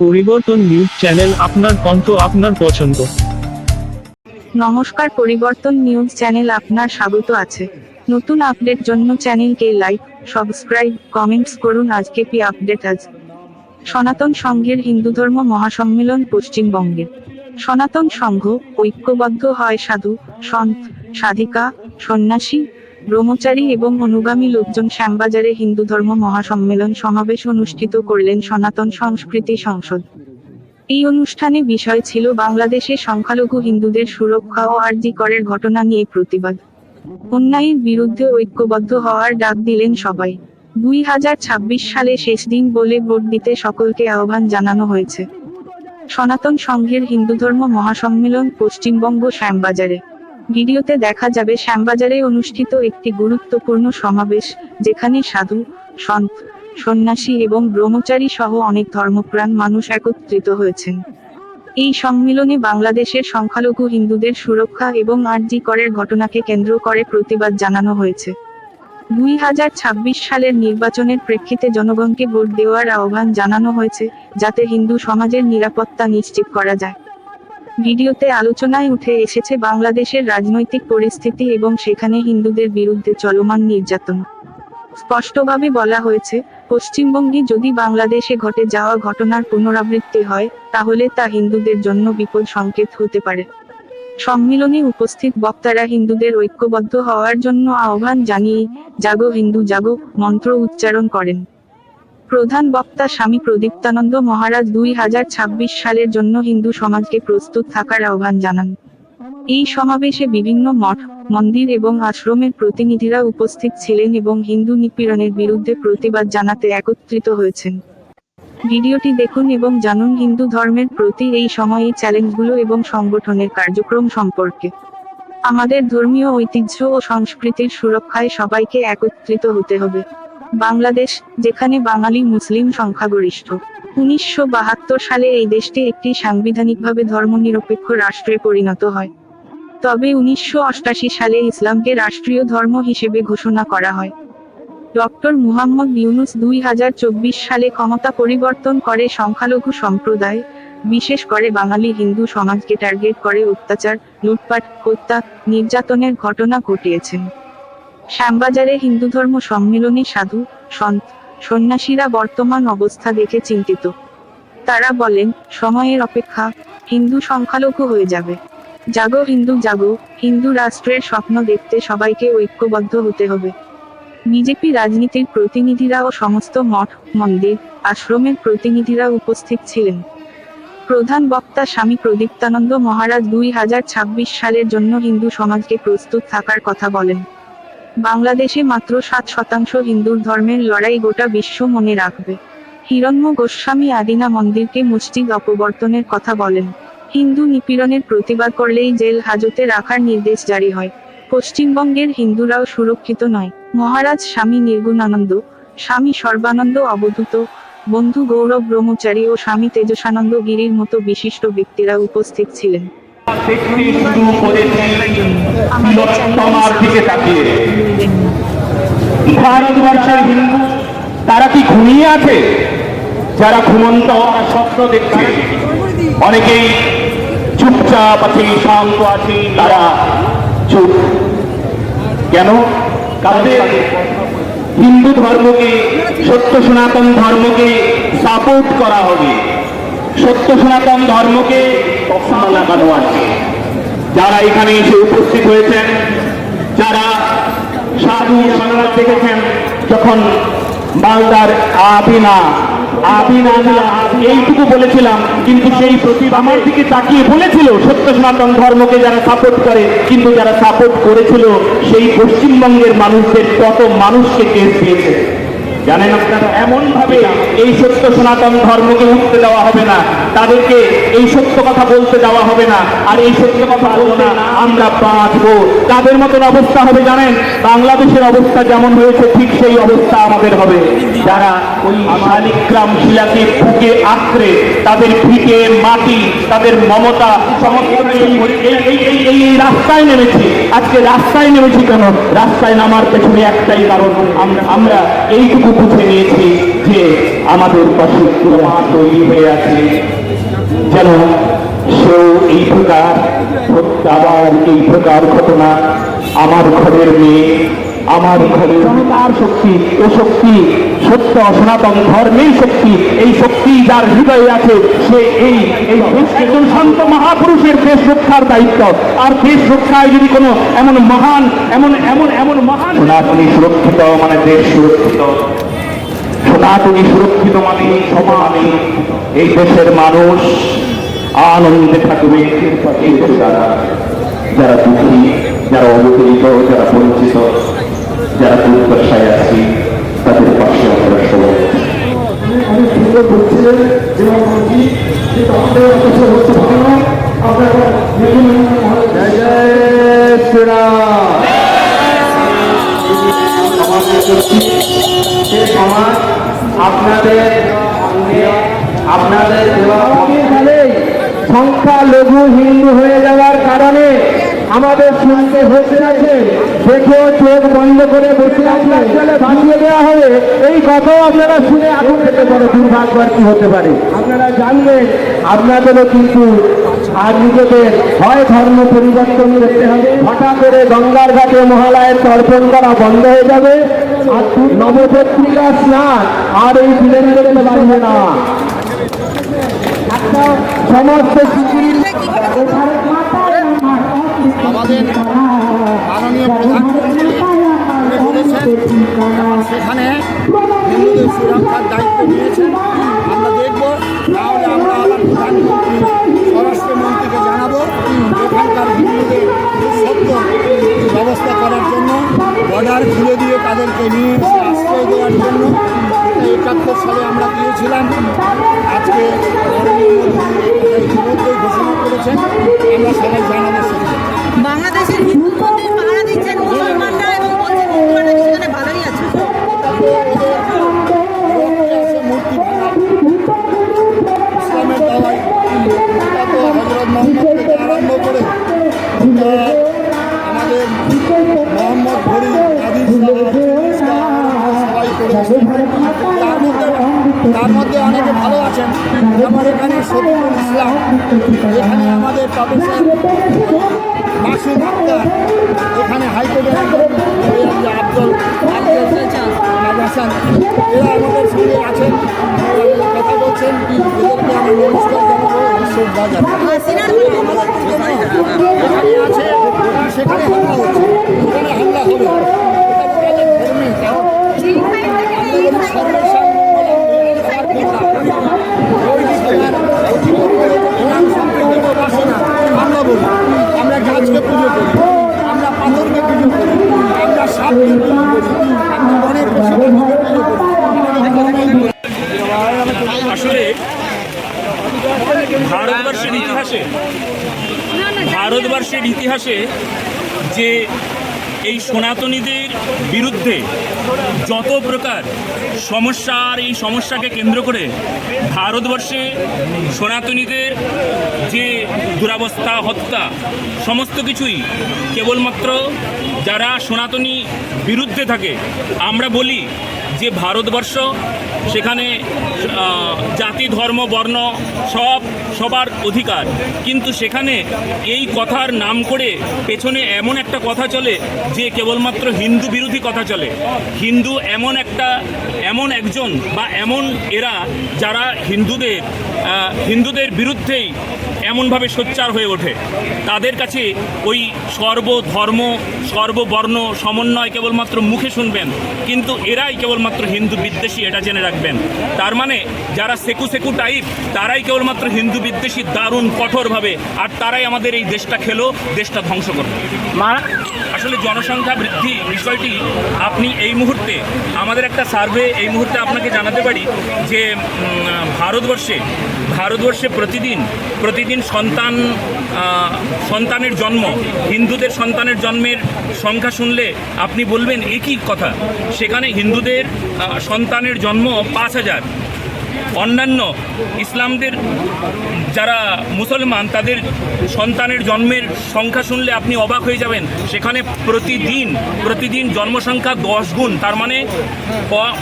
পরিবর্তন news channel আপনার কণ্ঠ আপনার পছন্দ। নমস্কার, পরিবর্তন নিউজ চ্যানেল আপনার স্বাগত আছে। নতুন আপডেট জন্য চ্যানেলকে লাইক, সাবস্ক্রাইব, কমেন্টস করুন। আজকে পি আপডেট আজ? সনাতন সংঘের হিন্দু ধর্ম মহাসম্মেলন পশ্চিমবঙ্গের সনাতন সংঘ ঐক্যবদ্ধ হয় সাধু, সন্ত, সাধিকা, সন্ন্যাসী ব্রহ্মচারী এবং অনুগামী লোকজন শ্যামবাজারে হিন্দু ধর্ম মহাসম্মেলন সমাবেশ অনুষ্ঠিত করলেন সনাতন সংস্কৃতি সংসদ। এই অনুষ্ঠানে বিষয় ছিল বাংলাদেশে সংখ্যালঘু হিন্দুদের সুরক্ষা ও আরজি করের ঘটনা নিয়ে প্রতিবাদ। অন্যায়ের বিরুদ্ধে ঐক্যবদ্ধ হওয়ার ডাক দিলেন সবাই। দুই হাজার ছাব্বিশ সালে শেষ দিন বলে ভোট দিতে সকলকে আহ্বান জানানো হয়েছে। সনাতন সংঘের হিন্দু ধর্ম মহাসম্মেলন পশ্চিমবঙ্গ শ্যামবাজারে। ভিডিওতে দেখা যাবে শ্যামবাজারে অনুষ্ঠিত একটি গুরুত্বপূর্ণ সমাবেশ, যেখানে সাধু, সন্ত, সন্ন্যাসী এবং ব্রহ্মচারী সহ অনেক ধর্মপ্রাণ মানুষ একত্রিত হয়েছেন। এই সম্মেলনে বাংলাদেশের সংখ্যালঘু হিন্দুদের সুরক্ষা এবং আরজি করের ঘটনাকে কেন্দ্র করে প্রতিবাদ জানানো হয়েছে। দুই হাজার ছাব্বিশ সালের নির্বাচনের প্রেক্ষিতে জনগণকে ভোট দেওয়ার আহ্বান জানানো হয়েছে, যাতে হিন্দু সমাজের নিরাপত্তা নিশ্চিত করা যায়। ভিডিওতে আলোচনায় উঠে এসেছে বাংলাদেশের রাজনৈতিক পরিস্থিতি এবং সেখানে হিন্দুদের বিরুদ্ধে চলমান নির্যাতন। স্পষ্টভাবে বলা হয়েছে, পশ্চিমবঙ্গে যদি বাংলাদেশে ঘটে যাওয়া ঘটনার পুনরাবৃত্তি হয়, তাহলে তা হিন্দুদের জন্য বিপদ সংকেত হতে পারে। সম্মেলনে উপস্থিত বক্তারা হিন্দুদের ঐক্যবদ্ধ হওয়ার জন্য আহ্বান জানিয়ে, জাগো হিন্দু, জাগো মন্ত্র উচ্চারণ করেন। প্রধান বক্তা স্বামী প্রদীপ্তানন্দ মহারাজ দুই হাজার ছাব্বিশ সালের জন্য হিন্দু সমাজকে প্রস্তুত থাকার আহ্বান জানান। এই সমাবেশে বিভিন্ন মঠ, মন্দির এবং আশ্রমের প্রতিনিধিরা উপস্থিত ছিলেন এবং হিন্দু নিপীড়নের বিরুদ্ধে প্রতিবাদ জানাতে একত্রিত হয়েছেন। ভিডিওটি দেখুন এবং জানুন হিন্দু ধর্মের প্রতি এই সময়ে চ্যালেঞ্জগুলো এবং সংগঠনের কার্যক্রম সম্পর্কে। আমাদের ধর্মীয় ঐতিহ্য ও সংস্কৃতির সুরক্ষায় সবাইকে একত্রিত হতে হবে। বাংলাদেশ, যেখানে বাঙালি মুসলিম সংখ্যাগরিষ্ঠ। উনিশশো বাহাত্তর সালে এই দেশটি একটি সাংবিধানিকভাবে ধর্মনিরপেক্ষ রাষ্ট্রে পরিণত হয়। তবে উনিশশো সালে ইসলামকে রাষ্ট্রীয় ধর্ম হিসেবে ঘোষণা করা হয়। ডক্টর মুহাম্মদ ইউনুস দুই হাজার চব্বিশ সালে ক্ষমতা পরিবর্তন করে সংখ্যালঘু সম্প্রদায়, বিশেষ করে বাঙালি হিন্দু সমাজকে টার্গেট করে অত্যাচার, লুটপাট, হত্যা, নির্যাতনের ঘটনা ঘটিয়েছেন। শ্যামবাজারে হিন্দু ধর্ম সম্মেলনে সাধু, সন্ত, সন্ন্যাসীরা বর্তমান অবস্থা দেখে চিন্তিত। তারা বলেন, সময়ের অপেক্ষা, হিন্দু সংখ্যালঘু হয়ে যাবে। জাগো হিন্দু জাগো, হিন্দু রাষ্ট্রের স্বপ্ন দেখতে সবাইকে ঐক্যবদ্ধ হতে হবে। বিজেপি রাজনীতির প্রতিনিধিরা ও সমস্ত মঠ, মন্দির, আশ্রমের প্রতিনিধিরা উপস্থিত ছিলেন। প্রধান বক্তা স্বামী প্রদীপ্তানন্দ মহারাজ দুই হাজার ছাব্বিশ সালের জন্য হিন্দু সমাজকে প্রস্তুত থাকার কথা বলেন। বাংলাদেশে মাত্র সাত শতাংশ হিন্দুর ধর্মের লড়াই গোটা বিশ্ব মনে রাখবে। হিরণ্য গোস্বামী আদিনা মন্দিরকে মসজিদ অপবর্তনের কথা বলেন। হিন্দু নিপীড়নের প্রতিবাদ করলেই জেল হাজতে রাখার নির্দেশ জারি হয়। পশ্চিমবঙ্গের হিন্দুরাও সুরক্ষিত নয়। মহারাজ স্বামী নির্গুণানন্দ, স্বামী সর্বানন্দ অবধূত, বন্ধু গৌরব ব্রহ্মচারী ও স্বামী তেজসানন্দ গিরির মতো বিশিষ্ট ব্যক্তিরা উপস্থিত ছিলেন। তিলোত্তমার দিকে তাকিয়ে। ভারতবর্ষের হিন্দু, তারা কি ঘুমিয়ে আছে? যারা ঘুমন্ত স্বপ্ন দেখছে। অনেকেই চুপচাপ আছে, শান্ত আছে, তারা চুপ। কেন? তাদের হিন্দু ধর্মকে, সত্য সনাতন ধর্মকে সাপোর্ট করা হবে। সত্য সনাতন ধর্মকে তকমা লাগানো আছে। যারা এখানে এসে উপস্থিত হয়েছেন, যারা সাধু সন্ন্যাস দেখেছেন, যখন মালদার আবিনা আবিনা এইটুকু বলেছিলাম, কিন্তু সেই প্রতি আমার দিকে তাকিয়ে বলেছিল, সত্য সনাতন ধর্মকে যারা সাপোর্ট করে, কিন্তু যারা সাপোর্ট করেছিল, সেই পশ্চিমবঙ্গের মানুষদের কত মানুষকে কেস দিয়েছে। জানেন আপনারা এমন ভাবে এই সত্য সনাতন ধর্মকে উঠতে দেওয়া হবে না। তাদেরকে এই সত্য কথা বলতে দেওয়া হবে না। আর এই সত্য কথা বলব না, আমরা বাঁচবো। তাদের মতন অবস্থা হবে জানেন? বাংলাদেশের অবস্থা যেমন হয়েছে, ঠিক সেই অবস্থা আমাদের হবে। যারা ওই শালিগ্রাম শিলাকে ফুকে আঁকড়ে, তাদের ভিটে মাটি, তাদের মমতা এই- রাস্তায় নেমেছি। আজকে রাস্তায় নেমেছি কেন? রাস্তায় নামার পেছনে একটাই কারণ আমরা এইটুকু বুঝে নিয়েছি যে আমাদের পাশে কুমা তৈরি হয়ে আছে। যেন সেও এই প্রকার আবার এই প্রকার ঘটনা আমার ঘরের মেয়ে, আমার ঘরের তার শক্তি, ও শক্তি, সত্য সনাতন ধর্মেই শক্তি, এই শক্তি যার হৃদয়ে আছে, সে এই এই শান্ত মহাপুরুষের দেশ রক্ষার দায়িত্ব। আর দেশ রক্ষায় যদি কোনো এমন মহান, এমন এমন এমন মহান সনাতনী সুরক্ষিত মানে দেশ সুরক্ষিত। সনাতনী সুরক্ষিত মানে সমানে। এই দেশের মানুষ আনন্দে থাকবে যারা দুঃখী যারা অবহেলিত যারা বঞ্চিত যারা দুর্দশায় আছে তাদের পাশে আমরা সবাই আছি। অনেক সুন্দর করছিলেন এবং বলছি কিন্তু আমাদের কাছে হচ্ছে ভালো আপনারা জয় জয় শ্রীরাম। সমাজের সত্যি সে সমাজ আপনাদের আপনাদের ভূমিকালেই সংখ্যালঘু হিন্দু হয়ে যাওয়ার কারণে আমাদের শুনতে হচ্ছে আছে দেখে চোখ বন্ধ করে বসে চলে ভাঙিয়ে দেওয়া হবে। এই কথাও আপনারা শুনে আগুন পেতে পারে দুর্ভাগ্য কি হতে পারে? আপনারা জানবেন, আপনাদেরও কিন্তু আর নিজেদের হয় ধর্ম পরিবর্তন করতে হবে। হঠাৎ করে গঙ্গার ঘাটে মহালয়ের তর্পণ করা বন্ধ হয়ে যাবে। আর নবপত্রিকা স্নান আর এই দিনের করতে পারবে না সমস্ত আমাদের মাননীয় প্রধানমন্ত্রী সেখানে হিন্দুদের সুরক্ষার দায়িত্ব নিয়েছেন। আমরা দেখব তাহলে আমরা আবার প্রধানমন্ত্রী এখানে শফিকুল ইসলাম, এখানে আমাদের প্রফেসর মাসুদ আক্তার এখানে হাইকোর্টের আব্দুল এরা আমাদের সঙ্গে আছেন। কথা বলছেন। সেখানে হামলা হচ্ছে সেখানে হামলা হবে এটা তাদের ধর্মে আমরা বলি সর্বের সামনে আমরা বলি আমরা গাছকে পুজো করি আমরা পাথরকে পুজো করি আমরা সাপকে পুজো করি আমরা মনের পশুকে পুজো করি আসলে ভারতবর্ষের ইতিহাসে ভারতবর্ষের ইতিহাসে যে এই সনাতনীদের বিরুদ্ধে যত প্রকার সমস্যা আর এই সমস্যাকে কেন্দ্র করে ভারতবর্ষে সনাতনীদের যে দুরাবস্থা, হত্যা, সমস্ত কিছুই কেবলমাত্র যারা সনাতনী বিরুদ্ধে থাকে, আমরা বলি যে ভারতবর্ষ, সেখানে জাতি, ধর্ম, বর্ণ সব সবার অধিকার। কিন্তু সেখানে এই কথার নাম করে পেছনে এমন একটা কথা চলে, যে কেবলমাত্র হিন্দু বিরোধী কথা চলে। হিন্দু এমন একটা, এমন একজন বা এমন এরা যারা হিন্দুদের হিন্দুদের বিরুদ্ধেই এমনভাবে সোচ্চার হয়ে ওঠে। তাদের কাছে ওই সর্বধর্ম সর্ববর্ণ সমন্বয় কেবলমাত্র মুখে শুনবেন কিন্তু এরাই কেবলমাত্র হিন্দু বিদ্বেষী এটা জেনে রাখবেন। তার মানে যারা সেকু সেকু টাইপ তারাই কেবলমাত্র হিন্দু বিদ্বেষী দারুণ কঠোরভাবে আর তারাই আমাদের এই দেশটা খেলো দেশটা ধ্বংস করবে। মা আসলে জনসংখ্যা বৃদ্ধি বিষয়টি আপনি এই মুহূর্তে আমাদের একটা সার্ভে এই মুহূর্তে আপনাকে জানাতে পারি যে ভারতবর্ষে ভারতবর্ষে প্রতিদিন প্রতিদিন সন্তান সন্তানের জন্ম, হিন্দুদের সন্তানের জন্মের সংখ্যা শুনলে আপনি বলবেন একই কথা? সেখানে হিন্দুদের সন্তানের জন্ম পাঁচ হাজার। অন্যান্য ইসলামদের যারা মুসলমান, তাদের সন্তানের জন্মের সংখ্যা শুনলে আপনি অবাক হয়ে যাবেন। সেখানে প্রতিদিন প্রতিদিন জন্মসংখ্যা দশ গুণ, তার মানে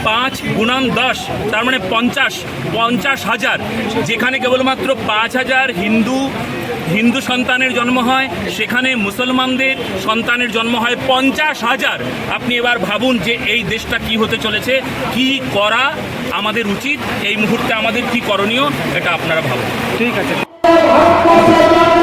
পাঁচ গুণান দশ, তার মানে পঞ্চাশ পঞ্চাশ হাজার। যেখানে কেবলমাত্র পাঁচ হাজার হিন্দু হিন্দু সন্তানের জন্ম হয়, সেখানে মুসলমানদের সন্তানের জন্ম হয় পঞ্চাশ হাজার। আপনি এবার ভাবুন যে এই দেশটা কি হতে চলেছে, কি করা আমাদের উচিত এই মুহূর্তে আমাদের কি করণীয় এটা আপনারা ভাবুন। ঠিক আছে।